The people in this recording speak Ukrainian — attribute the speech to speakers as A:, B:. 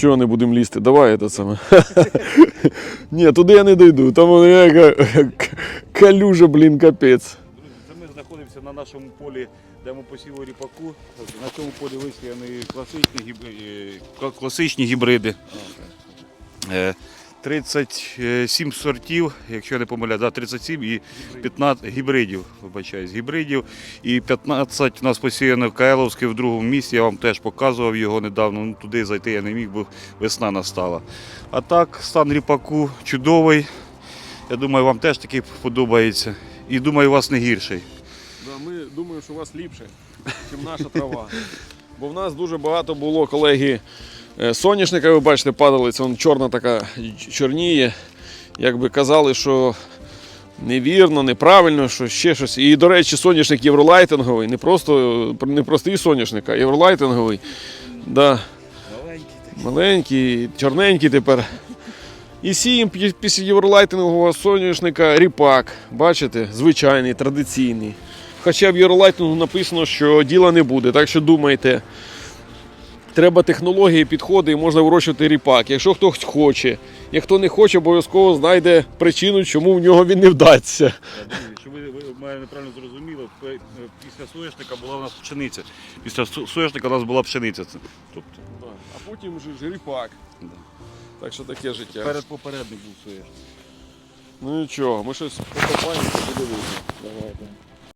A: Чого не будемо лізти? Давай це саме. Ні, туди я не дойду. Там яка калюжа, блін, капець.
B: Друзі, ми знаходимося на нашому полі, де ми посіву ріпаку. На цьому полі висіяні класичні, е, класичні гібриди. Е, 37 сортів, якщо не помиляю, да, 37 і 15 гібридів, вибачаюсь, гібридів. І 15 у нас посіяно в Кайловське в другому місці. Я вам теж показував його недавно. Ну, туди зайти я не міг, бо весна настала. А так, стан ріпаку чудовий. Я думаю, вам теж такий подобається. І думаю, у вас не гірший.
A: Да, ми думаємо, що у вас ліпше, ніж наша трава. Бо в нас дуже багато було, колеги, е, соняшника, ви бачите, падали, це вон чорна така чорніє. Якби казали, що невірно, неправильно, що ще щось. І, до речі, соняшник євролайтинговий, не просто не простий соняшник, а євролайтинговий. Да.
B: Маленький.
A: Маленький, чорненький тепер. І сіємо після євролайтингового соняшника ріпак. Бачите, звичайний, традиційний. Хоча в євролайтингу написано, що діла не буде, так що думайте. Треба технології, підходи і можна вирощувати ріпак. Якщо хтось хоче, як хто не хоче, обов'язково знайде причину, чому в нього він не вдасться.
B: Щоб ви, ви мене неправильно зрозуміли, е, після соняшника була у нас пшениця. Після со- соняшника у нас була пшениця. Тобто
A: А потім вже ж ріпак.
B: Да.
A: Так що таке життя.
B: перед попередник був соняшник.
A: Ну нічого, ми щось покопаємо, видно. Давайте.